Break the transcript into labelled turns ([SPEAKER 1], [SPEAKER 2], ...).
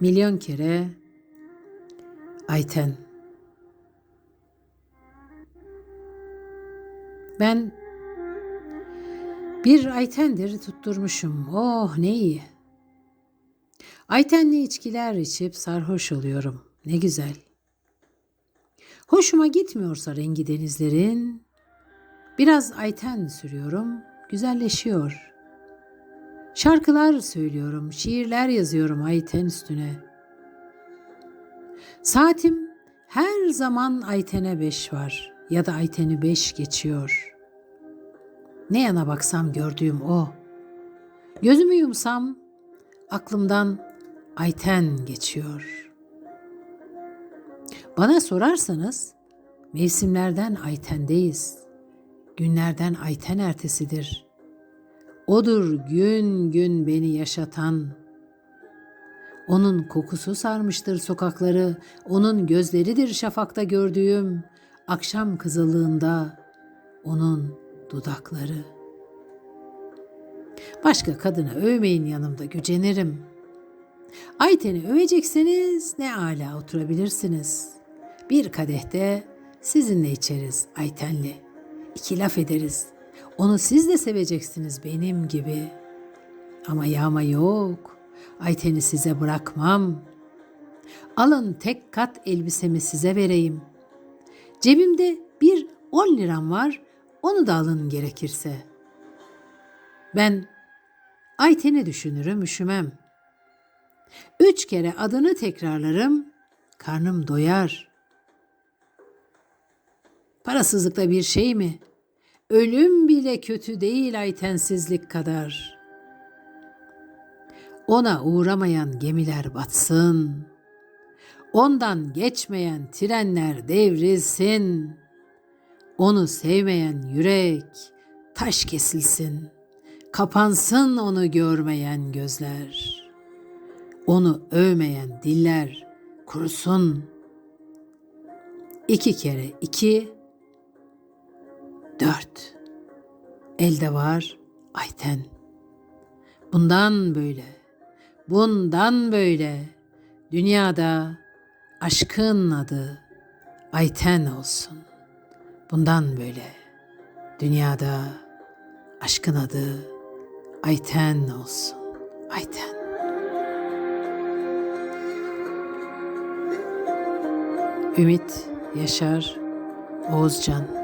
[SPEAKER 1] Milyon kere Ayten. Ben bir Aytendir tutturmuşum. Oh ne iyi. Aytenli içkiler içip sarhoş oluyorum. Ne güzel. Hoşuma gitmiyorsa rengi denizlerin, biraz Ayten sürüyorum, güzelleşiyor. Şarkılar söylüyorum, şiirler yazıyorum Ayten üstüne. Saatim her zaman Ayten'e beş var ya da Ayten'i beş geçiyor. Ne yana baksam gördüğüm o. Gözümü yumsam aklımdan Ayten geçiyor. Bana sorarsanız mevsimlerden Ayten'deyiz. Günlerden Ayten ertesidir. Odur gün gün beni yaşatan. Onun kokusu sarmıştır sokakları, onun gözleridir şafakta gördüğüm, akşam kızıllığında onun dudakları. Başka kadını övmeyin yanımda gücenirim. Ayten'i övecekseniz ne ala oturabilirsiniz. Bir kadehte sizinle içeriz Ayten'li. İki laf ederiz. Onu siz de seveceksiniz benim gibi. Ama yağma yok. Ayten'i size bırakmam. Alın tek kat elbisemi size vereyim. Cebimde bir on liram var. Onu da alın gerekirse. Ben Ayten'i düşünürüm, üşümem. Üç kere adını tekrarlarım, karnım doyar. Parasızlıkta bir şey mi? Ölüm bile kötü değil aytensizlik kadar. Ona uğramayan gemiler batsın. Ondan geçmeyen trenler devrilsin. Onu sevmeyen yürek taş kesilsin. Kapansın onu görmeyen gözler. Onu övmeyen diller kurusun. İki kere iki, dört. Elde var Ayten. Bundan böyle, bundan böyle dünyada aşkın adı Ayten olsun. Bundan böyle dünyada aşkın adı Ayten olsun. Ayten. Ümit Yaşar Oğuzcan